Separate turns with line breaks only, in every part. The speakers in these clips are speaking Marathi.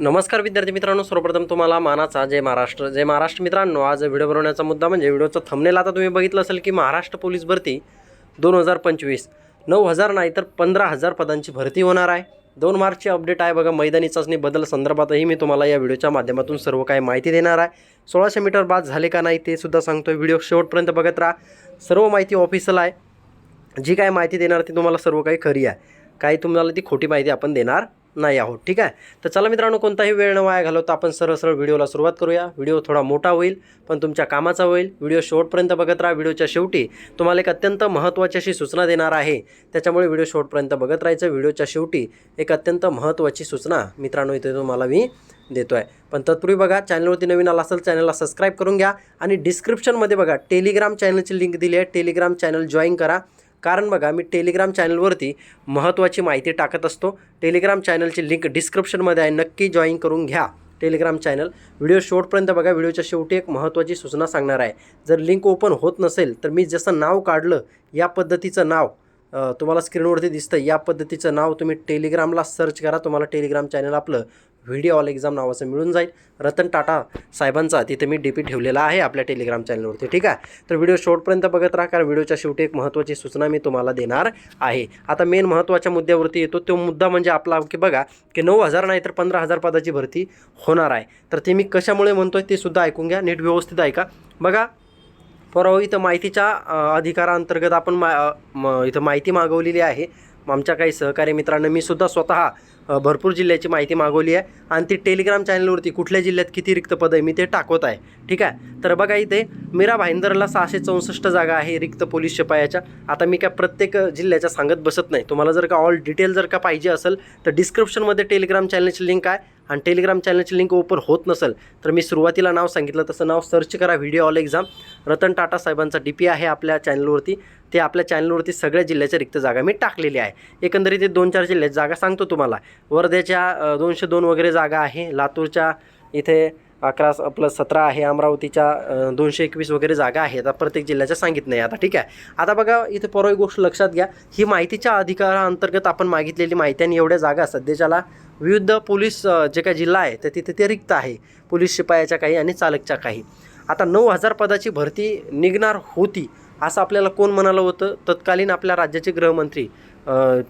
नमस्कार विद्यार्थी मित्रांनो सर्वप्रथम तुम्हाला मानाचा जय महाराष्ट्र. जय महाराष्ट्र मित्रांनो आज व्हिडिओ बनवण्याचा मुद्दा म्हणजे व्हिडिओचा थंबनेल आता तुम्ही बघितलं असेल की महाराष्ट्र पोलीस भरती दोन हजार पंचवीस. नऊ हजार नाही तर पंधरा हजार पदांची भरती होणार आहे. दोन मार्चची अपडेट आहे बघा मैदानी चाचणी बदल संदर्भातही मी तुम्हाला या व्हिडिओच्या माध्यमातून सर्व काही माहिती देणार आहे. सोळाशे मीटर बाद झाले का नाही ते सुद्धा सांगतोय. व्हिडिओ शेवटपर्यंत बघत राहा. सर्व माहिती ऑफिशियल आहे. जी काय माहिती देणार ती तुम्हाला सर्व काही खरी आहे. काही तुम्हाला ती खोटी माहिती आपण देणार नाही आहोत ठीक आहे? तर चला मित्रांनो कोणताही वेळ न वाया घालवता आपण सरळ सरळ व्हिडिओला सुरुवात करूया. व्हिडिओ थोडा मोठा होईल पण तुमच्या कामाचा होईल. व्हिडिओ शेवटपर्यंत बघत राहा. व्हिडिओच्या शेवटी तुम्हाला एक अत्यंत महत्त्वाची अशी सूचना देणार आहे. त्याच्यामुळे व्हिडिओ शेवटपर्यंत बघत राहायचं. व्हिडिओच्या शेवटी एक अत्यंत महत्त्वाची सूचना मित्रांनो इथे तुम्हाला मी देतो आहे पण तत्पूर्वी बघा चॅनलवरती नवीन आला असेल चॅनलला सबस्क्राईब करून घ्या. आणि डिस्क्रिप्शनमध्ये बघा टेलिग्राम चॅनलची लिंक दिली आहे. टेलिग्राम चॅनल जॉईन करा. कारण बघा मी टेलिग्राम चॅनलवरती महत्त्वाची माहिती टाकत असतो. टेलिग्राम चॅनलची लिंक डिस्क्रिप्शनमध्ये आहे. नक्की जॉईन करून घ्या टेलिग्राम चॅनल व्हिडिओ शेवटपर्यंत बघा. व्हिडिओच्या शेवटी एक महत्त्वाची सूचना सांगणार आहे. जर लिंक ओपन होत नसेल तर मी जसं नाव काढलं या पद्धतीचं नाव तुम्हाला स्क्रीनवरती दिसतं. या पद्धतीचं नाव तुम्ही टेलिग्रामला सर्च करा. तुम्हाला टेलिग्राम चॅनल आपलं व्हिडिओ ऑल एक्झाम नावाचं मिळून जाईल. रतन टाटा साहेबांचा तिथे मी डी पी ठेवलेला आहे आपल्या टेलिग्राम चॅनलवरती ठीक आहे? तर व्हिडिओ शॉर्टपर्यंत बघत राहा कारण व्हिडिओच्या शेवटी एक महत्त्वाची सूचना मी तुम्हाला देणार आहे. आता मेन महत्त्वाच्या मुद्द्यावरती येतो. तो मुद्दा म्हणजे आपला की बघा की नऊ हजार नाही तर पंधरा हजार पदाची भरती होणार आहे. तर ते मी कशामुळे म्हणतो आहे ते सुद्धा ऐकून घ्या नीट व्यवस्थित ऐका. बघा परवा इथं माहितीच्या अधिकाराअंतर्गत अधिकारांतर्गत आपण मा इथं माहिती मागवलेली आहे. आमच्या काही सहकारी मित्रांना मी सुद्धा स्वतः भरपूर जिल्ह्याची माहिती मागवली आहे. आणि ती टेलिग्राम चॅनलवरती कुठल्या जिल्ह्यात किती रिक्त पद आहे मी ते टाकवत आहे. ठीक आहे? तर बघा इथे मीरा भाईंदरला सहाशे चौसष्ट जागा आहे रिक्त पोलीस शिपायाच्या. आता मी काय प्रत्येक जिल्ह्याच्या सांगत बसत नाही. तुम्हाला जर का ऑल डिटेल जर का पाहिजे असेल तर डिस्क्रिप्शनमध्ये टेलिग्राम चॅनलची लिंक आहे. आणि टेलिग्राम चॅनलची लिंक ओपन होत नसेल तर मी सुरुवातीला नाव सांगितलं. तसं नाव सर्च करा video all exam Ratan Tata साहेबांचा डी पी आहे आपल्या चॅनलवरती ते आपल्या चॅनलवरती सगळ्या जिल्ह्याच्या रिक्त जागा मी टाकलेली आहे. एकंदरीत ते दोन चार जिल्ह्यात जागा सांगतो तुम्हाला. वर्ध्याच्या दोनशे दोन वगैरे जागा आहे. लातूरच्या इथे अकरा आपलं सतरा आहे. अमरावतीच्या दोनशे एकवीस वगैरे जागा आहे आता प्रत्येक जिल्ह्याच्या सांगित नाही आता ठीक आहे? आता बघा इथे परवा एक गोष्ट लक्षात घ्या. ही माहितीच्या अधिकाराअंतर्गत आपण मागितलेली माहिती आणि एवढ्या जागा सध्याच्याला विविध पोलीस जे काही जिल्हा आहे तर तिथे ते रिक्त आहे. पोलीस शिपायाच्या काही आणि चालकच्या काही. आता नऊ हजार पदाची भरती निघणार होती असं आपल्याला कोण म्हणालं होतं? तत्कालीन आपल्या राज्याचे गृहमंत्री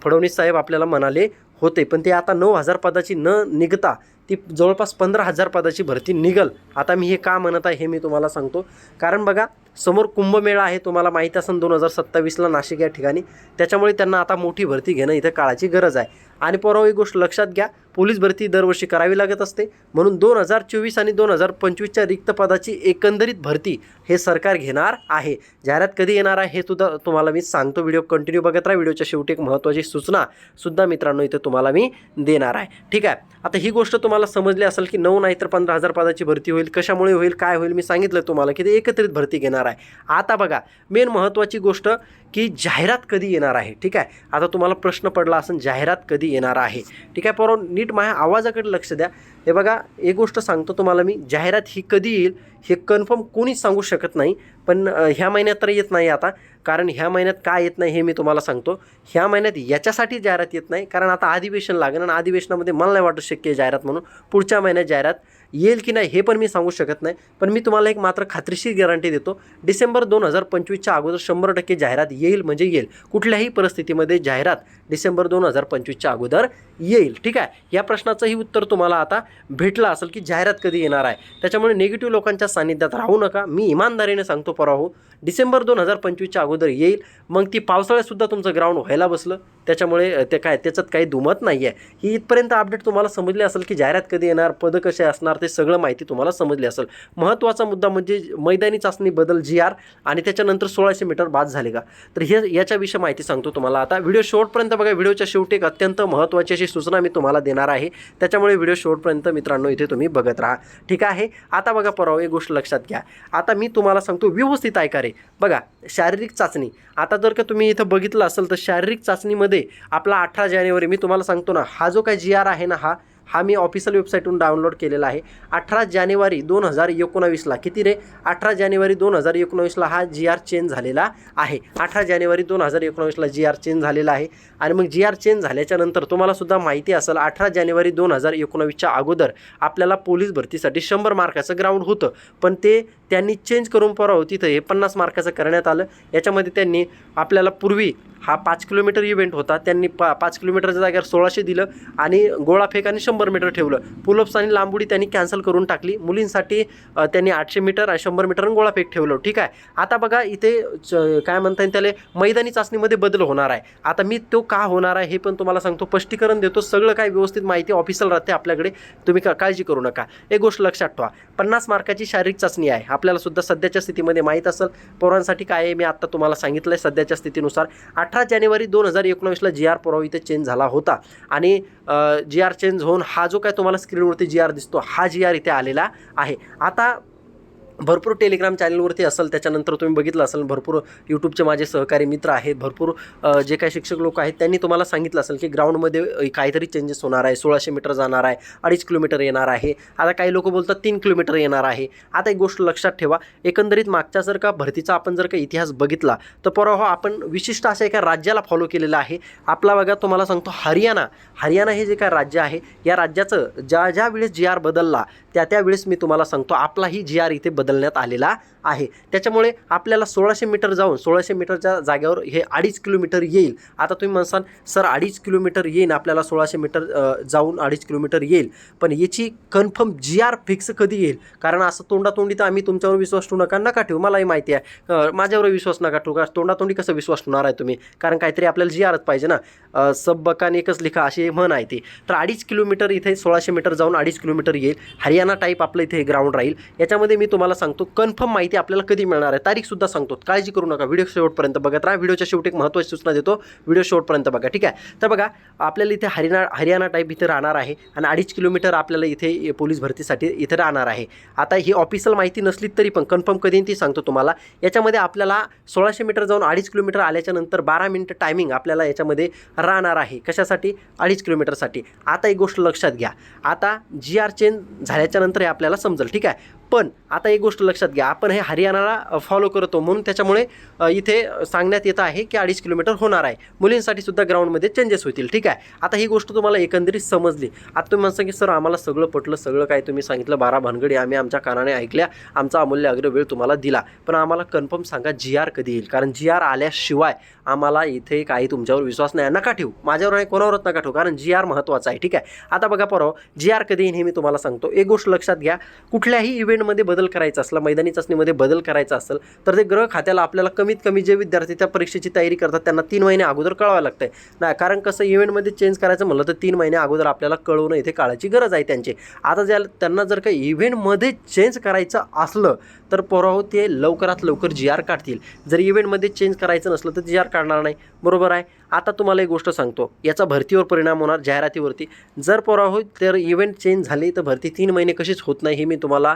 फडणवीस साहेब आपल्याला म्हणाले होते. पण ते आता नऊ हजार पदाची न निघता ती जवळपास पंधरा हजार पदाची भरती निघल. आता मी हे का म्हणत आहे हे मी तुम्हाला सांगतो. कारण बघा समोर कुंभमेळा आहे तुम्हाला माहीत असेल दोन हजार सत्तावीसला नाशिक या ठिकाणी. त्याच्यामुळे त्यांना आता मोठी भरती घेणं इथं काळाची गरज आहे. आणि परवा एक गोष्ट लक्षात घ्या पोलीस भरती दरवर्षी करावी लागत असते. म्हणून दोन हजार चोवीस आणि दोन हजार पंचवीसच्या रिक्त पदाची एकंदरीत भरती हे सरकार घेणार आहे. जाहिरात कधी येणार आहे हे सुद्धा तुम्हाला मी सांगतो. व्हिडिओ कंटिन्यू बघत राहा. व्हिडिओच्या शेवटी एक महत्त्वाची सूचना सुद्धा मित्रांनो इथे तुम्हाला मी देणार आहे. ठीक आहे. आता ही गोष्ट तुम्हाला तुम्हाला समजले असेल की नऊ नाही तर पंधरा हजार पदाची भरती होईल कशामुळे होईल काय होईल मी सांगितलं तुम्हाला की ते एकत्रित भरती घेणार आहे. आता बघा मेन महत्त्वाची गोष्ट की जाहिरात कधी येणार आहे? ठीक आहे? आता तुम्हाला प्रश्न पडला असेल जाहिरात कधी येणार आहे? ठीक आहे? परवा नीट माझ्या आवाजाकडे लक्ष द्या. हे बघा एक गोष्ट सांगतो तुम्हाला मी. जाहिरात ही कधी येईल हे कन्फर्म कोणीच सांगू शकत नाही. पण ह्या महिन्यात तर येत नाही आता. कारण ह्या महिन्यात काय येत नाही हे मी तुम्हाला सांगतो. ह्या महिन्यात याच्यासाठी जाहिरात येत नाही. कारण आता अधिवेशन लागेल आणि अधिवेशनामध्ये मला नाही वाटत शक्य आहे जाहिरात म्हणून. पुढच्या महिन्यात जाहिरात येईल की नाही हे पण मी सांगू शकत नाही. पण मी तुम्हाला एक मात्र खात्रीशीर गॅरंटी देतो. डिसेंबर दोन हजार पंचवीसच्या अगोदर शंभर टक्के जाहिरात येईल म्हणजे येईल. कुठल्याही परिस्थितीमध्ये जाहिरात डिसेंबर दोन हजार पंचवीसच्या अगोदर येईल. ठीक आहे? या प्रश्नाचंही उत्तर तुम्हाला आता भेटलं असेल की जाहिरात कधी येणार आहे. त्याच्यामुळे निगेटिव्ह लोकांच्या सानिध्यात राहू नका. मी इमानदारीने सांगतो पराहो डिसेंबर दोन हजार पंचवीसच्या अगोदर येईल. मग ती पावसाळ्यातसुद्धा तुमचं ग्राउंड व्हायला बसलं. त्याच्यामुळे ते काय त्याच्यात काही दुमत नाही आहे ही इथपर्यंत अपडेट तुम्हाला समजले असेल की जाहिरात कधी येणार पदं कसे असणार ते सगळं माहिती तुम्हाला समजली असेल. महत्त्वाचा मुद्दा म्हणजे मैदानी चाचणी बदल जी आर आणि त्याच्यानंतर सोळाशे मीटर बाद झाले का? तर हे याच्याविषयी माहिती सांगतो तुम्हाला आता. व्हिडिओ शेवटपर्यंत बघा व्हिडिओच्या शेवटी एक अत्यंत महत्त्वाची अशी सूचना मी तुम्हाला देणार आहे. त्याच्यामुळे व्हिडिओ शेवटपर्यंत मित्रांनो इथे तुम्ही बघत राहा. ठीक आहे? आता बघा परवा एक गोष्ट लक्षात घ्या. आता मी तुम्हाला सांगतो व्यवस्थित ऐका रे? बघा शारीरिक चाचणी. आता जर का तुम्ही इथं बघितलं असेल तर शारीरिक चाचणीमध्ये आपला अठरा जानेवारी मी तुम्हाला सांगतो ना हा जो काय जी आर आहे ना हा हा मी ऑफिशियल वेबसाईटहून डाउनलोड केलेला आहे. अठरा जानेवारी दोन हजार एकोणावीसला किती रे? अठरा जानेवारी दोन हजार एकोणावीसला हा जी आर चेंज झालेला आहे. अठरा जानेवारी दोन हजार एकोणावीसला जी आर चेंज झालेला आहे. आणि मग जी आर चेंज झाल्याच्यानंतर तुम्हालासुद्धा माहिती असेल अठरा जानेवारी दोन हजार एकोणावीसच्या अगोदर आपल्याला पोलीस भरतीसाठी शंभर मार्काचं ग्राउंड होतं. पण ते त्यांनी चेंज करून पराव तिथं हे पन्नास मार्काचं करण्यात आलं. याच्यामध्ये त्यांनी आपल्याला पूर्वी हा पाच किलोमीटर इव्हेंट होता. त्यांनी पा पाच किलोमीटरच्या जागेवर सोळाशे दिलं आणि गोळाफेक आणि शंभर मीटर ठेवलं. पुलप्स आणि लांबुडी त्यांनी कॅन्सल करून टाकली. मुलींसाठी त्यांनी आठशे मीटर आणि शंभर मीटर आणि गोळाफेक ठेवलं. ठीक आहे? आता बघा इथे च- काय म्हणता येईल त्याला? मैदानी चाचणीमध्ये बदल होणार आहे. आता मी तो का होणार आहे हे पण तुम्हाला सांगतो. स्पष्टीकरण देतो. सगळं काय व्यवस्थित माहिती ऑफिसल राहते आपल्याकडे. तुम्ही का काळजी करू नका. एक गोष्ट लक्षात ठेवा. पन्नास मार्काची शारीरिक चाचणी आहे. आपल्याला सुद्धा सध्याच्या स्थितीमध्ये माहीत असेल. पोरांसाठी काय आहे मी आत्ता तुम्हाला सांगितलं आहे सध्याच्या स्थितीनुसार. अठरा जानेवारी दोन हजार एकोणावीसला जी आर पुरावा इथे चेंज झाला होता. आणि जी आर चेंज होऊन हा जो काय तुम्हाला स्क्रीनवरती जी आर दिसतो हा जी आर इथे आलेला आहे. आता भरपूर टेलिग्राम चॅनलवरती असेल त्याच्यानंतर तुम्ही बघितलं असेल भरपूर यूट्यूबचे माझे सहकारी मित्र आहेत भरपूर जे काही शिक्षक लोक आहेत त्यांनी तुम्हाला सांगितलं असेल की ग्राउंडमध्ये काहीतरी चेंजेस होणार आहे सोळाशे मीटर जाणार आहे अडीच किलोमीटर येणार आहे. आता काही लोक बोलतात तीन किलोमीटर येणार आहे. आता एक गोष्ट लक्षात ठेवा एकंदरीत मागच्या जर का भरतीचा आपण जर का इतिहास बघितला तर परवा हो आपण विशिष्ट अशा एका राज्याला फॉलो केलेलं आहे. आपला बघा तुम्हाला सांगतो हरियाणा. हरियाणा हे जे काय राज्य आहे या राज्याचं ज्या ज्या वेळेस जी आर बदलला त्या त्यावेळेस मी तुम्हाला सांगतो आपलाही जी आर इथे बदलण्यात आलेला आहे. त्याच्यामुळे आपल्याला सोळाशे मीटर जाऊन सोळाशे मीटरच्या जागेवर हे अडीच किलोमीटर येईल. आता तुम्ही म्हणसाल सर अडीच किलोमीटर येईन आपल्याला सोळाशे मीटर जाऊन अडीच किलोमीटर येईल. पण याची कन्फर्म जी आर फिक्स कधी येईल? कारण असं तोंडातोंडी तर आम्ही तुमच्यावर विश्वास ठेवू नका. नका ठेवू मलाही माहिती आहे. माझ्यावर विश्वास नका ठेवू का तोंडातोंडी कसं विश्वास ठेवणार आहे तुम्ही? कारण काहीतरी आपल्याला जी आरच पाहिजे ना. सब बकान एकच लिखा अशी म्हण आहे ती. तर अडीच किलोमीटर इथे सोळाशे मीटर जाऊन अडीच किलोमीटर येईल. हरियाणा टाईप आपलं इथे ग्राउंड राहील. याच्यामध्ये मी तुम्हाला सांगतो कन्फर्म माहिती आपल्याला कधी मिळणार आहे तारीखसुद्धा सांगतो. काळजी करू नका व्हिडिओ शेवटपर्यंत बघत राहा. व्हिडिओच्या शेवटी एक महत्त्वाची सूचना देतो व्हिडिओ शेवटपर्यंत बघा ठीक आहे? तर बघा आपल्याला इथे हरियाणा हरियाणा टाईप इथे राहणार आहे आणि अडीच किलोमीटर आपल्याला इथे पोलीस भरतीसाठी इथे राहणार आहे. आता ही ऑफिशियल माहिती नसली तरी पण कन्फर्म कधी ती सांगतो तुम्हाला. याच्यामध्ये आपल्याला सोळाशे मीटर जाऊन अडीच किलोमीटर आल्याच्यानंतर बारा मिनटं टायमिंग आपल्याला याच्यामध्ये राहणार आहे. कशासाठी? अडीच किलोमीटरसाठी. आता एक गोष्ट लक्षात घ्या. आता जी आर चेंज झाल्याच्यानंतर हे आपल्याला समजेल ठीक आहे? पण आता एक गोष्ट लक्षात घ्या आपण हे हरियाणाला फॉलो करतो म्हणून त्याच्यामुळे इथे सांगण्यात येत आहे की अडीच किलोमीटर होणार आहे. मुलींसाठी सुद्धा ग्राउंडमध्ये चेंजेस होतील ठीक आहे? आता ही गोष्ट तुम्हाला एकंदरीत समजली. आता तुम्ही म्हणता की सर आम्हाला सगळं पटलं सगळं काय तुम्ही सांगितलं बारा भानगडी आम्ही आमच्या कानाने ऐकल्या आमचा अमूल्य अग्र वेळ तुम्हाला दिला. पण आम्हाला कन्फर्म सांगा जी आर कधी येईल? कारण जी आर आल्याशिवाय आम्हाला इथे काही तुमच्यावर विश्वास नाही. नका ठेवू. माझ्यावर आणि कोणावरच नका ठेवू. कारण जी आर महत्त्वाचं आहे. ठीक आहे? आता बघा परवा जी आर कधी येईल हे मी तुम्हाला सांगतो. एक गोष्ट लक्षात घ्या. कुठल्याही इव्हेंटमध्ये बदल करायचा असला मैदानी चाचणीमध्ये बदल करायचा असेल तर ते ग्रह खात्याला आपल्याला कमीत कमी जे विद्यार्थी त्या परीक्षेची तयारी करतात त्यांना तीन महिने अगोदर कळवावं लागतं नाही कारण कसं इव्हेंटमध्ये चेंज करायचं म्हणलं तर तीन महिने अगोदर आपल्याला कळवणं इथे काळाची गरज आहे त्यांची. आता ज्या त्यांना जर का इव्हेंटमध्ये चेंज करायचं असलं तर परवा ते लवकरात लवकर जी आर काढतील. जर इव्हेंटमध्ये चेंज करायचं नसलं तर जी आर काढणार नाही. बरोबर आहे? आता तुम्हाला एक गोष्ट सांगतो. याचा भरतीवर परिणाम होणार जाहिरातीवरती. जर पोरा होईल तर इव्हेंट चेंज झाली तर भरती तीन महिने कशीच होत नाही हे मी तुम्हाला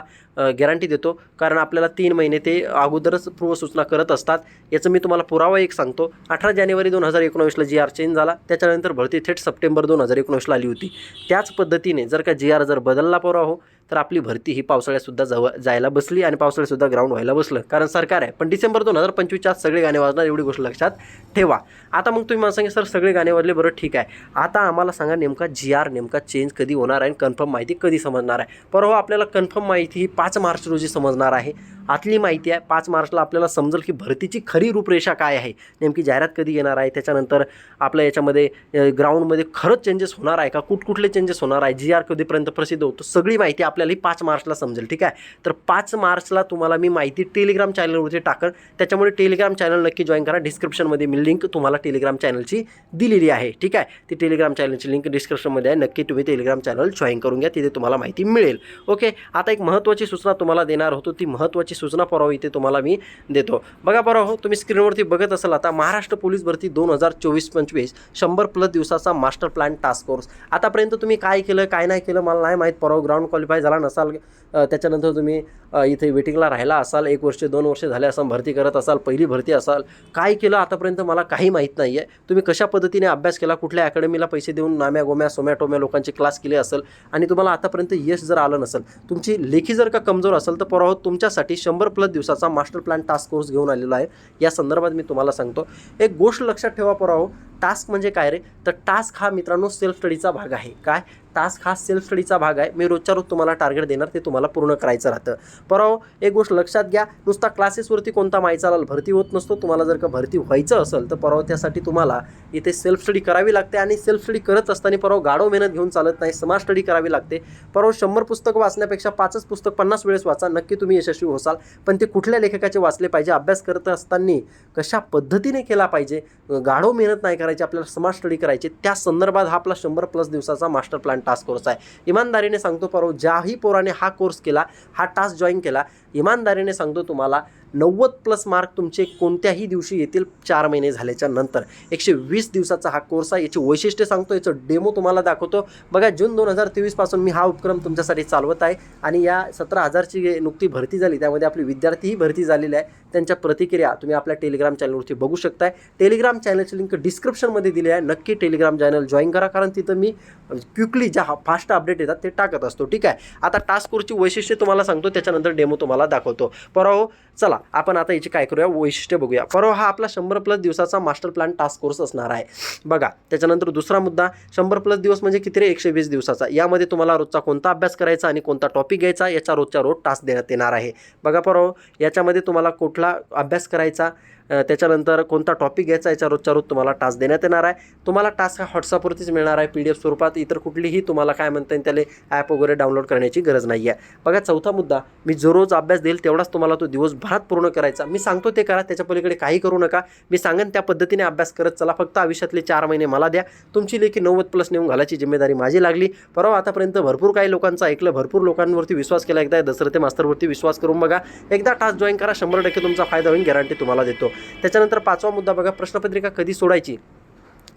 गॅरंटी देतो. कारण आपल्याला तीन महिने ते अगोदरच पूर्वसूचना करत असतात. याचं मी तुम्हाला पुरावा एक सांगतो. अठरा जानेवारी दोन हजार एकोणावीसला जी आर चेंज झाला. त्याच्यानंतर भरती थेट सप्टेंबर दोन हजार एकोणीसला आली होती. त्याच पद्धतीने जर का जी आर जर बदलला पोराहो तर आपली भरती ही पावसाळ्यातसुद्धा जवळ जायला बसली आणि पावसाळ्यातसुद्धा ग्राउंड व्हायला बसलं. कारण सरकार आहे. पण डिसेंबर दोन हजार पंचवीसच्या सगळे गाणे वाजणार एवढी गोष्ट लक्षात ठेवा. आता मग तुम्ही मला सांगा सर सगळे गाणे वाजले बरं ठीक आहे. आता आम्हाला सांगा नेमका जी आर नेमका चेंज कधी होणार आहे आणि कन्फर्म माहिती कधी समजणार आहे? परवा आपल्याला कन्फर्म माहिती ही पाच मार्च रोजी समजणार आहे. आतली माहिती आहे पाच मार्चला आपल्याला समजेल की भरतीची खरी रूपरेषा काय आहे. नेमकी जाहिरात कधी येणार आहे? त्याच्यानंतर आपल्या याच्यामध्ये ग्राउंडमध्ये खरंच चेंजेस होणार आहे का? कुठकुठले चेंजेस होणार आहे? जी आर कधीपर्यंत प्रसिद्ध होतो? सगळी माहिती आपल्याला ही पाच मार्चला समजेल ठीक आहे? तर पाच मार्चला तुम्हाला मी माहिती टेलिग्राम चॅनलवरती टाकन. त्याच्यामुळे टेलिग्राम चॅनल नक्की जॉईन करा. डिस्क्रिप्शनमध्ये मी लिंक तुम्हाला टेलिग्राम चॅनलची दिलेली आहे. ठीक आहे? ती टेलिग्राम चॅनलची लिंक डिस्क्रिप्शनमध्ये आहे. नक्की तुम्ही टेलिग्राम चॅनल जॉईन करून घ्या. तिथे तुम्हाला माहिती मिळेल. ओके आता एक महत्त्वाची सूचना तुम्हाला देणार होतो. ती महत्त्वाची सूचना परवा इथे तुम्हाला मी देतो. बघा परवा हो, तुम्ही स्क्रीनवरती बघत असाल आता महाराष्ट्र पोलीस भरती दोन हजार चोवीस पंचवीस शंभर प्लस दिवसाचा मास्टर प्लॅन टास्क फोर्स आतापर्यंत तुम्ही काय केलं काय नाही केलं मला नाही माहीत. परवा ग्राउंड क्वालिफाय झाला नसाल त्याच्यानंतर तुम्ही इथे वेटिंगला राहिला असाल एक वर्ष दोन वर्ष झाले असाल भरती करत असाल पहिली भरती असाल काय केलं आतापर्यंत मला काही माहीत नाही आहे तुम्ही कशा पद्धतीने अभ्यास केला कुठल्या अकॅडमीला पैसे देऊन नाम्या गोम्या सोम्या टोम्या लोकांचे क्लास केले असेल आणि तुम्हाला आतापर्यंत यश जर आलं नसेल तुमची लेखी जर का कमजोर असेल तर परवा तुमच्यासाठी शंभर प्लस दिवसाचा मास्टर प्लॅन टास्क कोर्स घेऊन आलेला आहे. या संदर्भात मी तुम्हाला सांगतो. एक गोष्ट लक्षात ठेवा परवा हो, टास्क म्हणजे काय रे? तर टास्क हा मित्रांनो सेल्फ स्टडीचा भाग आहे. काय? टास्क हा सेल्फ स्टडीचा भाग आहे. मी रोजच्या रोज तुम्हाला टार्गेट देणार ते तुम्हाला पूर्ण करायचं राहतं. परवा एक गोष्ट लक्षात घ्या नुसता क्लासेसवरती कोणता माई चालाल भरती होत नसतो तुम्हाला जर का भरती व्हायचं असेल तर परवा त्यासाठी तुम्हाला इथे सेल्फ स्टडी करावी लागते आणि सेल्फ स्टडी करत असताना परवा गाढव मेहनत घेऊन चालत नाही समाज स्टडी करावी लागते. परवा शंभर पुस्तक वाचण्यापेक्षा पाचच पुस्तक पन्नास वेळेस वाचा नक्की तुम्ही यशस्वी होसाल. पण ते कुठल्या लेखकाचे वाचले पाहिजे अभ्यास करत असताना कशा पद्धतीने केला पाहिजे गाढव मेहनत नाही करायची आपल्याला समाज स्टडी करायची त्या संदर्भात हा आपला शंभर प्लस दिवसाचा मास्टर प्लॅन टास्क कोर्स आहे. इमानदारीने सांगतो परवा ज्याही पोराने हा कोर्स केला हा टास्क जॉईन केला इमानदारीने सांगतो तुम्हाला नव्वद प्लस मार्क तुमचे कोणत्याही दिवशी येतील चार महिने झाल्याच्यानंतर. एकशे वीस दिवसाचा हा कोर्स आहे याची वैशिष्ट्य सांगतो याचं डेमो तुम्हाला दाखवतो. बघा जून दोन हजार तेवीसपासून मी हा उपक्रम तुमच्यासाठी चालवत आहे आणि या सतरा हजारची नुकती भरती झाली त्यामध्ये आपली विद्यार्थीही भरती झालेली आहे. त्यांच्या प्रतिक्रिया तुम्ही आपल्या टेलिग्राम चॅनलवरती बघू शकताय. टेलिग्राम चॅनलची लिंक डिस्क्रिप्शनमध्ये दिली आहे. नक्की टेलिग्राम चॅनल जॉईन करा कारण तिथं मी क्विकली ज्या फास्ट अपडेट येतात ते टाकत असतो ठीक आहे? आता टास्क कोर्सची वैशिष्ट्य तुम्हाला सांगतो त्याच्यानंतर डेमो तुम्हाला दाखवतो. परवा हो, चला आपण आता याची काय करूया? वैशिष्ट्य बघूया. परवा हा आपला शंभर प्लस दिवसाचा मास्टर प्लॅन टास्क कोर्स असणार आहे. बघा त्याच्यानंतर दुसरा मुद्दा शंभर प्लस दिवस म्हणजे किती रे? एकशे वीस दिवसाचा. यामध्ये तुम्हाला रोजचा कोणता अभ्यास करायचा आणि कोणता टॉपिक घ्यायचा? याचा रोजच्या रोज टास्क देण्यात येणार आहे. बघा परवा याच्यामध्ये तुम्हाला कुठला अभ्यास करायचा? त्याच्यानंतर कोणता टॉपिक घ्यायचा याच्या रोजच्या रोज तुम्हाला टास्क देण्यात येणार आहे. तुम्हाला टास्क हा व्हॉट्सअपवरतीच मिळणार आहे. पी डी एफ स्वरूपात इतर कुठलीही तुम्हाला काय म्हणता येईल त्याला ॲप वगैरे डाउनलोड करण्याची गरज नाही आहे बघा चौथा मुद्दा मी जो रोज अभ्यास देईल तेवढाच तुम्हाला तो दिवसभरात पूर्ण करायचा. मी सांगतो ते करा त्याच्या पलीकडे काही करू नका. मी सांगेन त्या पद्धतीने अभ्यास करत चला. फक्त आयुष्यातले चार महिने मला द्या. तुमची लेखी नव्वद प्लस नेऊन घालायची जिम्मेदारी माझी लागली. परवा आतापर्यंत भरपूर काही लोकांचं ऐकलं. भरपूर लोकांवरती विश्वास केला. एकदा दसरते मास्तरवरती विश्वास करून बघा. एकदा टास्क जॉईन करा. शंभर टक्के तुमचा फायदा होईल. गॅरंटी तुम्हाला देतो. त्याच्यानंतर पाचवा मुद्दा बघा प्रश्नपत्रिका कधी सोडायची?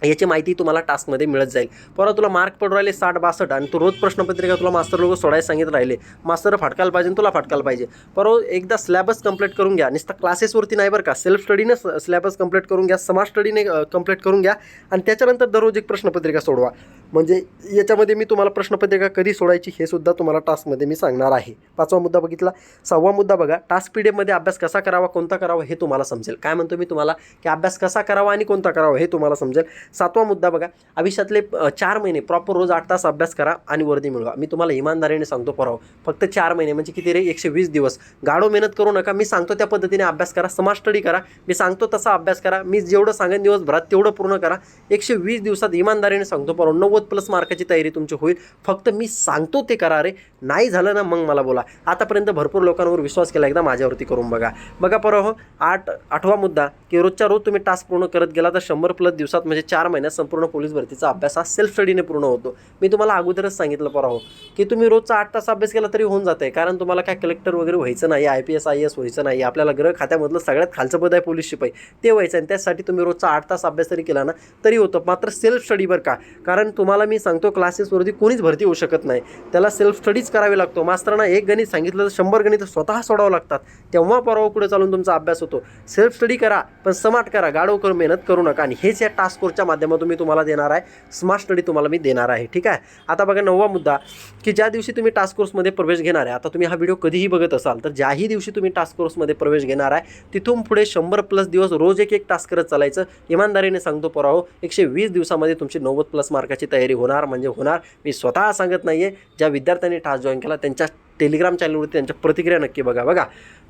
याची माहिती तुम्हाला टास्कमध्ये मिळत जाईल. परवा तुला मार्क पडू राहिले साठ बासष्ट आणि तू रोज प्रश्नपत्रिका तुला मास्तर लोक सोडायला सांगित राहिले. मास्तर फाटकायला पाहिजे तुला फाटकायला पाहिजे. परवा एकदा स्लॅबस कंप्लीट करून घ्या. नुसतं क्लासेसवरती नाही बरं का. सेल्फ स्टडीने स्लॅबस कंप्लीट करून घ्या. समाज स्टडीने कंप्लीट करून घ्या. आणि त्याच्यानंतर दररोज एक प्रश्नपत्रिका सोडवा. म्हणजे याच्यामध्ये मी तुम्हाला प्रश्नपत्रिका कधी सोडायची हे सुद्धा तुम्हाला टास्कमध्ये मी सांगणार आहे. पाचवा मुद्दा बघितला. सहावा मुद्दा बघा टास्क पी डी अभ्यास कसा करावा कोणता करावा हे तुम्हाला समजेल. काय म्हणतो मी तुम्हाला? की अभ्यास कसा करावा आणि कोणता करावा हे तुम्हाला समजेल. सातवा मुद्दा बघा आयुष्यातले चार महिने प्रॉपर रोज आठ तास अभ्यास करा आणि वर्दी मिळवा. मी तुम्हाला इमानदारीने सांगतो पराव फक्त चार महिने म्हणजे किती रे? एकशे वीस दिवस. गाढो मेहनत करू नका. मी सांगतो त्या पद्धतीने अभ्यास करा समाज स्टडी करा. मी सांगतो तसा अभ्यास करा. मी जेवढं सांगेन दिवसभरात तेवढं पूर्ण करा. एकशे वीस दिवसात इमानदारीने सांगतो पराव नव्वद प्लस मार्काची तयारी तुमची होईल. फक्त मी सांगतो ते करा रे. नाही झालं ना मग मला बोला. आतापर्यंत भरपूर लोकांवर विश्वास केला एकदा माझ्यावरती करून बघा. बघा परवा हो आठ आठवा मुद्दा की रोजच्या रोज तुम्ही टास्क पूर्ण करत गेला तर शंभर प्लस दिवसात म्हणजे चार महिन्यात संपूर्ण पोलीस भरतीचा अभ्यास हा सेल्फ स्टडीने पूर्ण होतो. मी तुम्हाला अगोदरच सांगितलं परवा हो की तुम्ही रोजचा आठ तास अभ्यास केला तरी होऊन जाते कारण तुम्हाला काय कलेक्टर वगैरे व्हायचं नाही I P S I S व्हायचं नाही आपल्याला ग्रह खात्यामधलं सगळ्यात खालचं पद आहे पोलीस शिपाई. ते व्हायचं आणि त्यासाठी तुम्ही रोजचा आठ तास अभ्यास जरी केला ना तरी होतं. मात्र सेल्फ स्टडी का. कारण तुम्हाला तुम्हाला मी सांगतो क्लासेसवरती कोणीच भरती होऊ शकत नाही. त्याला सेल्फ स्टडीज करावी लागतो. मास्तरांना एक गणित सांगितलं तर शंभर गणित स्वतः सोडावं लागतात. तेव्हा परवा पुढे चालून तुमचा अभ्यास होतो. सेल्फ स्टडी करा पण स्मार्ट करा गाढव करून मेहनत करू नका. आणि हेच या टास्क कोर्सच्या माध्यमातून मी तुम्हाला देणार आहे. स्मार्ट स्टडी तुम्हाला मी देणार आहे. ठीक आहे? आता बघा नववा मुद्दा की ज्या दिवशी तुम्ही टास्क कोर्समध्ये प्रवेश घेणार आहे आता तुम्ही हा व्हिडिओ कधीही बघत असाल तर ज्याही दिवशी तुम्ही टास्क कोर्समध्ये प्रवेश घेणार आहे तिथून पुढे शंभर प्लस दिवस रोज एक एक टास्क करत चालायचं. इमानदारीने सांगतो पराहो एकशे वीस दिवसामध्ये तुमची नव्वद प्लस मार्काची तयारी तयारी होणार म्हणजे होणार. मी स्वतः सांगत नाही आहे ज्या विद्यार्थ्यांनी टास्क जॉईन केला त्यांच्या टेलिग्राम चॅनलवरती त्यांच्या प्रतिक्रिया नक्की बघा बघा.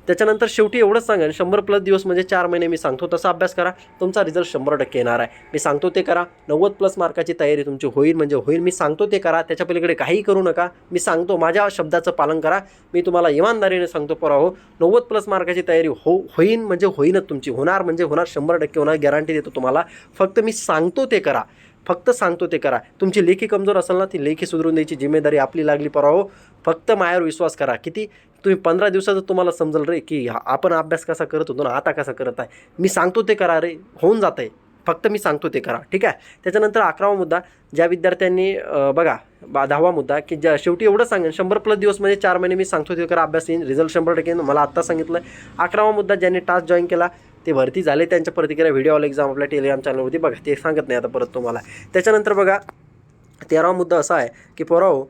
त्याच्यानंतर शेवटी एवढंच सांगेन शंभर प्लस दिवस म्हणजे चार महिने मी सांगतो तसा अभ्यास करा. तुमचा रिझल्ट शंभर टक्के येणार आहे. मी सांगतो ते करा. नव्वद प्लस मार्काची तयारी तुमची होईल म्हणजे होईल. मी सांगतो ते करा. त्याच्या पलीकडे काही करू नका. मी सांगतो माझ्या शब्दाचं पालन करा. मी तुम्हाला इमानदारीने सांगतो परा हो. नव्वद प्लस मार्काची तयारी हो होईन म्हणजे होईनच तुमची. होणार म्हणजे होणार शंभर टक्के होणार. गॅरंटी देतो तुम्हाला. फक्त मी सांगतो ते करा. फक्त सांगतो ते करा. तुमची लेखी कमजोर असेल ना ती लेखी सुधारून द्यायची जिम्मेदारी आपली लागली परा हो फक्त मायावर विश्वास करा. किती? तुम्ही पंधरा दिवसाचं तुम्हाला समजेल रे की आपण अभ्यास कसा करत होतो ना आता कसा करत आहे? मी सांगतो ते करा रे. होऊन जात आहे फक्त मी सांगतो ते करा. ठीक आहे? त्याच्यानंतर अकरावा मुद्दा ज्या विद्यार्थ्यांनी बघा बा दहावा मुद्दा की ज्या शेवटी एवढं सांगेन शंभर प्लस दिवस म्हणजे चार महिने मी सांगतो ते करा अभ्यास येईन रिझल्ट शंभर टक्के मला आत्ता सांगितलं अकरावा मुद्दा ज्यांनी टास्क जॉईन केला ते भरती झाले. त्यांच्या प्रतिक्रिया व्हिडिओ ऑल एक्झाम आपल्या टेलिग्राम चॅनलवरती बघा ते सांगत नाही आता परत तुम्हाला. त्याच्यानंतर बघा तेरावा मुद्दा असा आहे की पोराव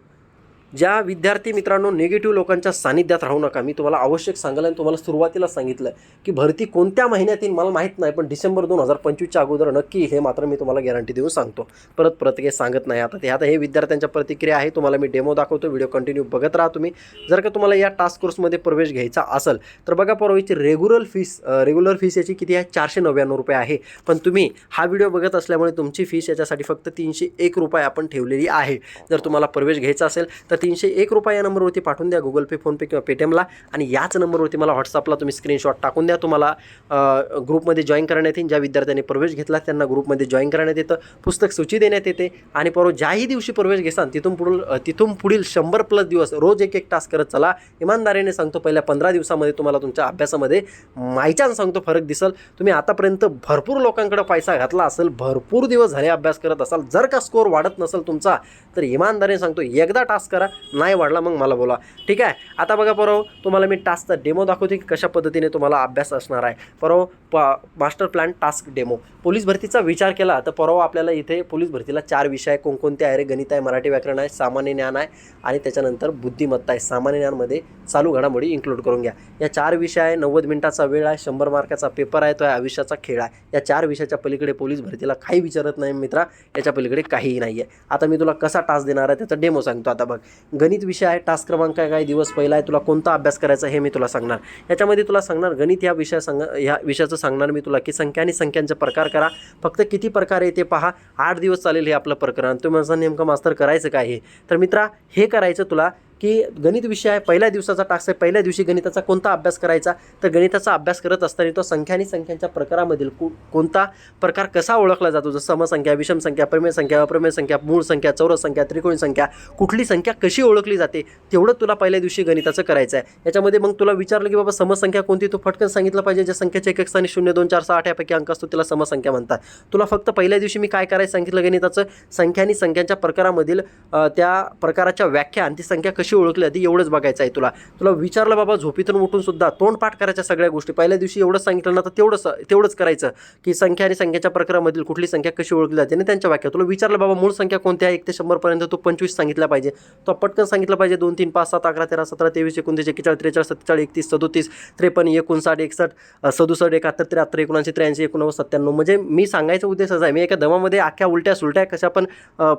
ज्या विद्यार्थी मित्रांनो निगेटिव्ह लोकांच्या सानिध्यात राहू नका. मी तुम्हाला आवश्यक सांगायला आणि तुम्हाला सुरुवातीला सांगितलं की भरती कोणत्या महिन्यात येईल मला माहीत नाही पण डिसेंबर दोन हजार पंचवीसच्या अगोदर नक्की हे मात्र मी तुम्हाला गॅरंटी देऊन सांगतो. परत परत काही सांगत नाही. आता ते आता हे विद्यार्थ्यांच्या प्रतिक्रिया आहे तुम्हाला मी डेमो दाखवतो व्हिडिओ कंटिन्यू बघत राहा तुम्ही. जर का तुम्हाला या टास्क कोर्समध्ये प्रवेश घ्यायचा असेल तर बघा परवाची रेग्युलर फीस रेग्युलर फीस याची किती आहे? चारशे नव्याण्णव रुपये आहे. पण तुम्ही हा व्हिडिओ बघत असल्यामुळे तुमची फीस याच्यासाठी फक्त तीनशे एक रुपये आपण ठेवलेली आहे. जर तुम्हाला प्रवेश घ्यायचा असेल तर तीनशे एक रुपये या नंबरवरती पाठवून द्या. गुगल पे फोनपे किंवा पेटीएमला आणि याच नंबरवरती मला व्हॉट्सअपला तुम्ही स्क्रीनशॉट टाकून द्या. तुम्हाला ग्रुपमध्ये जॉईन करण्यात येईल. ज्या विद्यार्थ्यांनी प्रवेश घेतला त्यांना ग्रुपमध्ये जॉईन करण्यात येतं. पुस्तक सूची देण्यात येते. आणि परवा ज्याही दिवशी प्रवेश घेसान तिथून पुढील तिथून पुढील शंभर प्लस दिवस रोज एक एक टास्क करत चला. इमानदारीने सांगतो पहिल्या पंधरा दिवसामध्ये तुम्हाला तुमच्या अभ्यासामध्ये मायच्यानं सांगतो फरक दिसल. तुम्ही आतापर्यंत भरपूर लोकांकडे पैसा घातला असेल भरपूर दिवस झाले अभ्यास करत असाल. जर का स्कोर वाढत नसेल तुमचा तर इमानदारीने सांगतो एकदा टास्क करा. नाही वाढला मग मला बोला. ठीक आहे? आता बघा परव तुम्हाला मी टास्कचा डेमो दाखवते की कशा पद्धतीने तुम्हाला अभ्यास असणार आहे. परव प master plan task demo. Police भरतीचा विचार केला तर परवा आपल्याला इथे पोलीस भरतीला चार विषय आहे कोणकोणते आहे रे? गणित आहे मराठी व्याकरण आहे सामान्य ज्ञान आहे आणि त्याच्यानंतर बुद्धिमत्ता आहे. सामान्य ज्ञानमध्ये चालू घडामोडी इन्क्लूड करून घ्या. या चार विषय आहे नव्वद मिनिटाचा वेळ आहे शंभर मार्काचा पेपर आहे तो आहे आयुष्याचा खेळ आहे. या चार विषयाच्या पलीकडे पोलीस भरतीला काही विचारत नाही मित्रा. याच्या पलीकडे काहीही नाही आहे आता मी तुला कसा टास्क देणार आहे त्याचा डेमो सांगतो. आता बघ. गणित विषय आहे टास्क क्रमांक काय काय दिवस पहिला आहे तुला कोणता अभ्यास करायचा हे मी तुला सांगणार. याच्यामध्ये तुला सांगणार गणित या विषया सांग ह्या विषयाचं सांगणार मी तुला की संख्या आणि संख्यांचे प्रकार करा. फक्त किती प्रकार आहे ते पहा. आठ दिवस चालेल हे आपलं प्रकरण. तुम्ही माझं नेमकं मास्तर करायचं काय हे? तर मित्रा हे करायचं तुला की गणित विषय आहे पहिल्या दिवसाचा टास्क आहे पहिल्या दिवशी गणिताचा कोणता अभ्यास करायचा? तर गणिताचा अभ्यास करत असताना तो संख्या आणि संख्यांच्या प्रकारामधील को कोणता प्रकार कसा ओळखला जातो? जसं समसंख्या विषम संख्या प्रमेय संख्या अप्रमेय संख्या मूळ संख्या चौरस संख्या त्रिकोणी संख्या कुठली संख्या कशी ओळखली जाते? तेवढं तुला पहिल्या दिवशी गणिताचं करायचं आहे. याच्यामध्ये मग तुला विचारलं की बाबा समसंख्या कोणती? तू फटकन सांगितलं पाहिजे. ज्या संख्याच्या एक एक स्थानी शून्य दोन चार सहा आठ यापैकी अंक असतो त्याला समसंख्या म्हणतात. तुला फक्त पहिल्या दिवशी मी काय करायचं सांगितलं गणिताचं? संख्या आणि संख्यांच्या प्रकारामधील त्या प्रकाराच्या व्याख्या आणि ती संख्या कशी ओळखली आधी एवढंच बघायचं आहे तुला. तुला विचारलं बाबा झोपीतून उठून सुद्धा तोंड पाठ करायच्या सगळ्या गोष्टी. पहिल्या दिवशी एवढंच सांगितलं ना तर तेवढंच तेवढंच करायचं की संख्या आणि संख्याच्या प्रकारामधील कुठली संख्या कशी ओळखली जाते आणि त्यांच्या वाक्यात तुला विचारलं बाबा मूळ संख्या कोणत्या आहे? एक ते शंभरपर्यंत तू पंचवीस सांगितला पाहिजे. तो पटकन सांगितलं पाहिजे दोन तीन पाच सात अकरा तेरा सतरा तेवीस एकोणतीस एकेचाळीस त्रेचाळीस सत्तेचाळीस एकतीस सदोतीस त्रेपन्न एकोणसाठ एकसष्ट सदुसष्ट एकाहत्तर त्र्याहत्तर एकोणऐंशी त्र्याऐंशी एकोणनव्वद सत्त्याण्णव. म्हणजे मी सांगायचा उद्देश असा आहे मी एका दमामध्ये अख्ख्या उलट्या सुलट्या कशा पण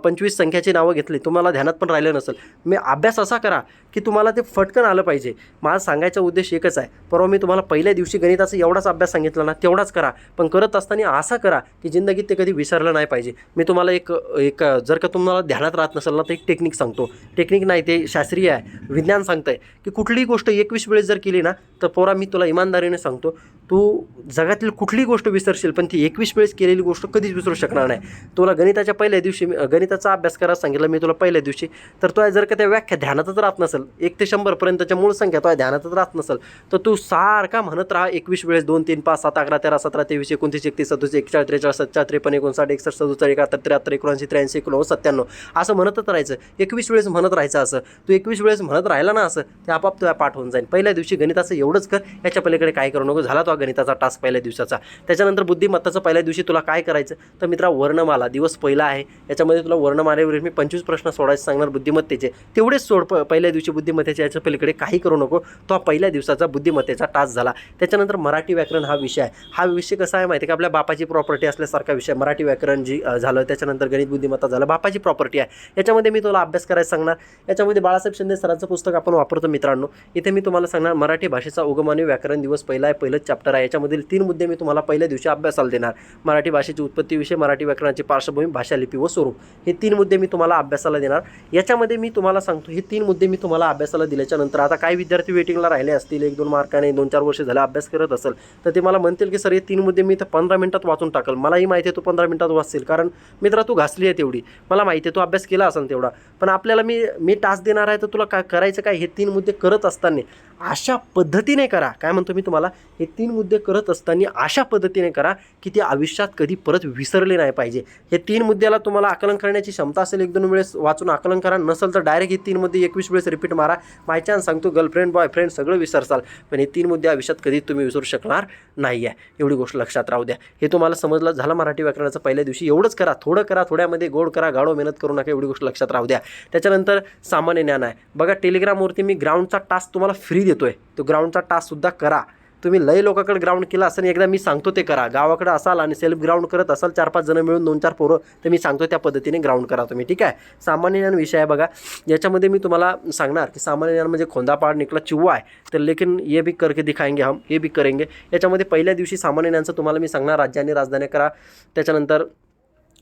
पंचवीस संख्याची नावं घेतली. तुम्हाला ध्यानात पण राहिलं नसेल. मी अभ्यास असा करा की तुम्हाला ते फटकन आलं पाहिजे. माझा सांगायचा उद्देश एकच आहे. परवा मी तुम्हाला पहिल्या दिवशी गणिताचा एवढाच अभ्यास सांगितला ना तेवढाच करा. पण करत असताना असा करा की जिंदगीत ते कधी विसरलं नाही पाहिजे. मी तुम्हाला एक एक जर का तुम्हाला ध्यानात राहत नसेल ना तर एक टेक्निक सांगतो. टेक्निक नाही ते शास्त्रीय आहे. विज्ञान सांगतंय की कुठलीही गोष्ट एकवीस वेळेस जर केली ना तर पोरा मी तुला इमानदारीने सांगतो तू जगातील कुठलीही गोष्ट विसरशील पण ती एकवीस वेळेस केलेली गोष्ट कधीच विसरू शकणार नाही. तुला गणिताच्या पहिल्या दिवशी मी- गणिताचा अभ्यास करायला सांगितलं मी तुला पहिल्या दिवशी तर तुला जर का त्या व्याख्या ध्यानातच राहत नसेल एक ते शंभरपर्यंतच्या मूळ संख्या तो ध्यानातच राहत नसेल तर तू सारखा म्हणत राहा एकवीस वेळेस दोन तीन पाच सात अकरा तेरा सतरा तेवीस एकोणतीस एकतीस सदोतीस एकचाळीस त्रेचाळीस सत्चाळीस त्रेपन्न एकोणसाठ एकसष्ट सदुसष्ट एकाहत्तर त्र्याहत्तर एकोणऐंशी त्र्याऐंशी एकोणनव्वद सत्त्याण्णव. असं म्हणतच राहायचं. एकवीस वेळेस म्हणत राहायचं असं. तू एकवीस वेळेस म्हणत राहिला ना असं ते आपाप तुला पाठ होऊन जाईल पहिल्या दिवशी गणिताचं एवढंच कर याच्या पलीकडे काय करू नको झाला तो गणिताचा टास्क पहिल्या दिवसाचा. त्याच्यानंतर बुद्धिमत्ताचं पहिल्या दिवशी तुला काय करायचं? तर मित्रा वर्णमाला दिवस पहिला आहे. याच्यामध्ये तुला वर्णमालेवर मी पंचवीस प्रश्न सोडायचे सांगणार बुद्धिमत्तेचे. तेवढेच सोड प पहिल्या दिवशी बुद्धिमत्तेच्या याच्या पलीकडे काही करू नको. तो हा पहिल्या दिवसाचा बुद्धिमत्तेचा टास्क झाला. त्याच्यानंतर मराठी व्याकरण हा विषय आहे. हा विषय कसा आहे माहिती आहे का? आपल्या बापाची प्रॉपर्टी असल्यासारखा विषय मराठी व्याकरण जी झालं त्याच्यानंतर गणित बुद्धिमत्ता झालं. बापाची प्रॉपर्टी आहे. याच्यामध्ये मी तुला अभ्यास करायला सांगणार. याच्यामध्ये बाळासाहेब शिंदे सरांचं पुस्तक आपण वापरतो मित्रांनो. इथे मी तुम्हाला सांगणार मराठी भाषेचा उगमानी व्याकरण दिवस पहिला आहे पहिलंच चॅप्टर आहे. याच्यामधील तीन मुद्दे मी तुम्हाला पहिल्या दिवशी अभ्यासाला देणार. मराठी भाषेची उत्पत्ती विषय मराठी व्याकरणाची पार्श्वभूमी भाषा लिपी व स्वरूप. हे तीन मुद्दे मी तुम्हाला अभ्यासाला देणार. याच्यामध्ये मी तुम्हाला सांगतो हे तीन मुद्दे मी तुम्हाला अभ्यासाला दिल्याच्या नंतर आता काही विद्यार्थी वेटिंगला राहिले असतील एक दोन मार्काने दोन चार वर्ष झाले अभ्यास करत असेल तर ते मला म्हणतील की सर हे तीन मुद्दे मी तर पंधरा मिनिटात वाचून टाकल. मलाही माहिती आहे तू पंधरा मिनिटात वाचशील कारण मित्रा तू घासली आहे तेवढी. मला माहिती आहे तू अभ्यास केला असेल तेवढा. पण आपल्याला मी मी टास्क देणार आहे तर तुला काय करायचं काय? हे तीन मुद्दे करत असताना अशा पद्धतीने करा. काय म्हणतो मी तुम्हाला? हे तीन मुद्दे करत असताना अशा पद्धतीने करा की ते आयुष्यात कधी परत विसरले नाही पाहिजे. हे तीन मुद्द्याला तुम्हाला आकलन करण्याची क्षमता असेल एक दोन वेळेस वाचून आकलन करा. नसेल तर डायरेक्ट हे तीन मुद्दे एकवीस वेळेस रिपीट मारा. बाय चान्स सांगतो गर्लफ्रेंड बॉयफ्रेंड सगळं विसरसाल. पण हे तीन मुद्दे आयुष्यात कधी तुम्ही विसरू शकणार नाही आहे एवढी गोष्ट लक्षात राहू द्या. हे तुम्हाला समजलं झालं मराठी व्याकरणाचं पहिल्या दिवशी. एवढंच करा. थोडं करा. थोड्यामध्ये गोड करा. गाडो मेहनत करू नका. एवढी गोष्ट लक्षात राहू द्या. त्याच्यानंतर सामान्य ज्ञान आहे. बघा टेलिग्रामवरती मी ग्राउंडचा टास्क तुम्हाला फ्री देतोय तो ग्राउंडचा टास्कसुद्धा करा. तुम्ही लय लोकांकडे ग्राउंड केला असं एकदा मी सांगतो ते करा. गावाकडे असाल आणि सेल्फ ग्राउंड करत असाल चार पाच जण मिळून दोन चार पोरं तर मी सांगतो त्या पद्धतीने ग्राउंड करा तुम्ही ठीक आहे? सामान्य ज्ञान विषय आहे बघा. याच्यामध्ये मी तुम्हाला सांगणार की सामान्य ज्ञान म्हणजे खोंदापाड निकला चिव्वा आहे. तर लेकिन ये भी करके दिखाएंगे हम हे भी करेंगे. याच्यामध्ये पहिल्या दिवशी सामान्य ज्ञानचं तुम्हाला मी सांगणार राज्य आणि राजधानी करा. त्याच्यानंतर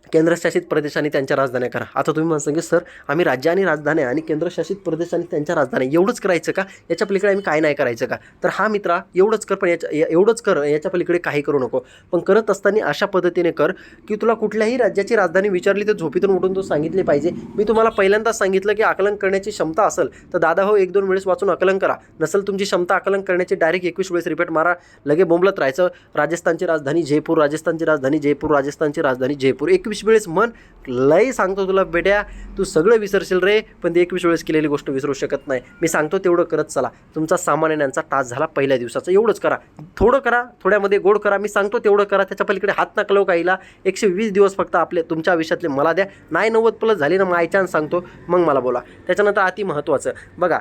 केंद्रशासित प्रदेश आणि त्यांच्या राजधान्या करा. आता तुम्ही म्हणता की सर आम्ही राज्य आणि राजधान्या आणि केंद्रशासित प्रदेश आणि त्यांच्या राजधान्या एवढंच करायचं का? याच्या पलीकडे आम्ही काय नाही करायचं का? तर हा मित्रा एवढंच कर पण याच्या एवढंच कर याच्या पलीकडे काही करू नको. पण करत असताना अशा पद्धतीने कर की तुला कुठल्याही राज्याची राजधानी विचारली तर झोपीतून उठून तू सांगितली पाहिजे. मी तुम्हाला पहिल्यांदाच सांगितलं की आकलन करण्याची क्षमता असेल तर दादा हो एक दोन वेळेस वाचून आकलन करा. नसेल तुमची क्षमता आकलन करण्याची डायरेक्ट एकवीस वेळेस रिपीट मारा लगे बोंबलत राहायचं. राजस्थानची राजधानी जयपूर राजस्थानची राजधानी जयपूर राजस्थानची राजधानी जयपूर. एकवीस वेळेस मन लय सांगतो तुला बेट्या तू सगळं विसरशील रे पण ती एकवीस वेळेस केलेली गोष्ट विसरू शकत नाही. मी सांगतो तेवढं करत चला. तुमचा सामान्यांचा तास झाला पहिल्या दिवसाचा. एवढंच करा. थोडं करा थोड्यामध्ये गोड करा. मी सांगतो तेवढं करा. त्याच्या पलीकडे हात नाकलव काहीला. एकशे वीस दिवस फक्त आपले तुमच्या आयुष्यातले मला द्या. नाही नव्वद प्लस झाली ना मग चान्स सांगतो. मग मला बोला. त्याच्यानंतर अति महत्त्वाचं बघा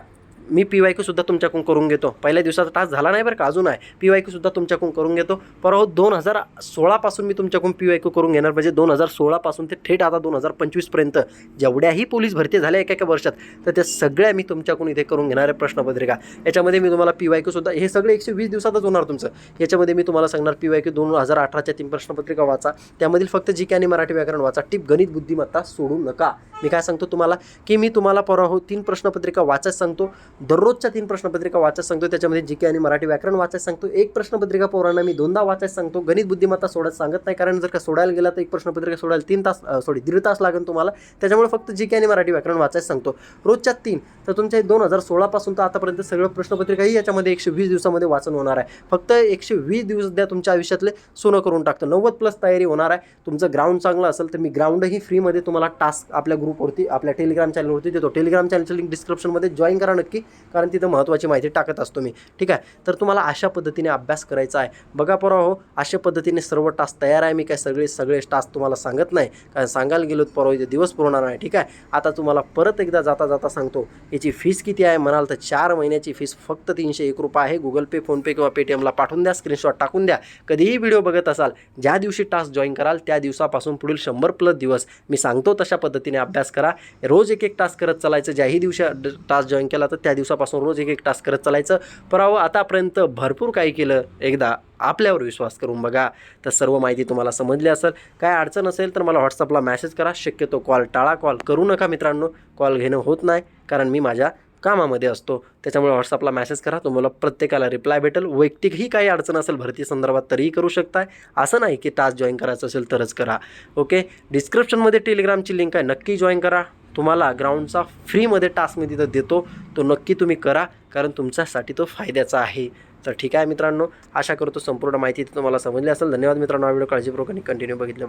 मी पी वाय सुद्धा तुमच्याकडून करून घेतो. पहिल्या दिवसाचा तास झाला नाही बरं का? अजून आहे. पी वाय सुद्धा तुमच्याकडून करून घेतो. परवा दोन हजार सोळापासून मी तुमच्याकडून पी वाय करून घेणार. म्हणजे दोन हजार सोळापासून ते थेट आता दोन हजार पंचवीसपर्यंत जेवढ्याही पोलीस भरती झाल्या एका एका वर्षात तर त्या सगळ्या मी तुमच्याकडून इथे करून घेणार आहे प्रश्नपत्रिका. याच्यामध्ये मी तुम्हाला पी वाय सुद्धा हे सगळे एकशे वीस दिवसातच होणार तुमचं. याच्यामध्ये मी तुम्हाला सांगणार पी वाय दोन हजार अठराच्या तीन प्रश्नपत्रिका वाचा. त्यामधील फक्त जी के आणि मराठी व्याकरण वाचा. टिप गणित बुद्धिमत्ता सोडू नका. मी काय सांगतो तुम्हाला? की मी तुम्हाला परवा हो तीन प्रश्नपत्रिका वाचायच सांगतो. दररोजच्या तीन प्रश्नपत्रिका वाचायच सांगतो त्याच्यामध्ये जी के आणि मराठी व्याकरण वाचायला सांगतो एक प्रश्नपत्रिका पोरांना मी दोनदा वाचायला सांगतो. गणित बुद्धिमत्ता सोडत सांगत नाही. कारण जर का सोडायला गेला तर एक प्रश्नपत्रिका सोडायला तीन तास सॉरी दीड तास लागेल तुम्हाला. त्याच्यामुळे फक्त जी के आणि मराठी व्याकरण वाचायला सांगतो. रोजच्या तीन तर तुमच्या दोन हजार सोळापासून तर आतापर्यंत सगळं प्रश्नपत्रिकाही याच्यामध्ये एकशे वीस दिवसामध्ये वाचन होणार आहे. फक्त एकशे वीस दिवस द्या तुमच्या आयुष्यातले सोनं करून टाकतो. नव्वद प्लस तयारी होणार आहे. तुमचं ग्राउंड चांगलं असेल तर मी ग्राउंडही फ्रीमध्ये तुम्हाला टास्क आपल्या ग्रुपवरती आपल्या टेलिग्राम चॅनलवरती देतो. टेलिग्राम चॅनलचं लिंक डिस्क्रिप्शनमध्ये जॉईन करा नक्की. कारण तिथं महत्त्वाची माहिती टाकत असतो मी. ठीक आहे? तर तुम्हाला अशा पद्धतीने अभ्यास करायचा आहे. बघा परवा हो अशा पद्धतीने सर्व टास्क तयार आहे. मी काय सगळे सगळे टास्क तुम्हाला सांगत नाही. कारण सांगायला गेलो तर परवा इथे दिवस पुरवणार नाही. ठीक आहे? आता तुम्हाला परत एकदा जाता जाता सांगतो. याची फीस किती आहे म्हणाल तर चार महिन्याची फीस फक्त तीनशे एक रुपये आहे. गुगल पे फोनपे किंवा पेटीएमला पाठवून द्या. स्क्रीनशॉट टाकून द्या. कधीही व्हिडिओ बघत असाल ज्या दिवशी टास्क जॉईन कराल त्या दिवसापासून पुढील शंभर प्लस दिवस मी सांगतो तशा पद्धतीने अभ्यास करा. रोज एक एक टास्क करत चालायचं. ज्याही दिवशी टास्क जॉईन केला तर त्या दिवसापासून रोज एक एक टास्क करत चालायचं. परावं आतापर्यंत भरपूर काही केलं. एकदा आपल्यावर विश्वास करून बघा. तर सर्व माहिती तुम्हाला समजली असेल. काय अडचण असेल तर मला व्हॉट्सअपला मेसेज करा. शक्यतो कॉल टाळा कॉल करू नका मित्रांनो. कॉल घेणं होत नाही. कारण मी माझ्या कामामध्ये असतो. त्याच्यामुळे व्हॉट्सअपला मेसेज करा. तुम्हाला प्रत्येकाला रिप्लाय भेटेल. वैयक्तिकही काही अडचण असेल भरती संदर्भात तरीही करू शकताय. असं नाही की टास्क जॉईन करायचं असेल तरच करा. ओके डिस्क्रिप्शनमध्ये टेलिग्रामची लिंक आहे. नक्की जॉईन करा. तुम्हाला ग्राउंडचा फ्रीमध्ये टास्क मी तिथं देतो. तो नक्की तुम्ही करा. कारण तुमच्यासाठी तो फायद्याचा आहे. तर ठीक आहे मित्रांनो. आशा करतो संपूर्ण माहिती तुम्हाला समजली असेल. धन्यवाद मित्रांनो. हा व्हिडिओ काळजीपूर्वक आणि कंटिन्यू बघितल्याबद्दल.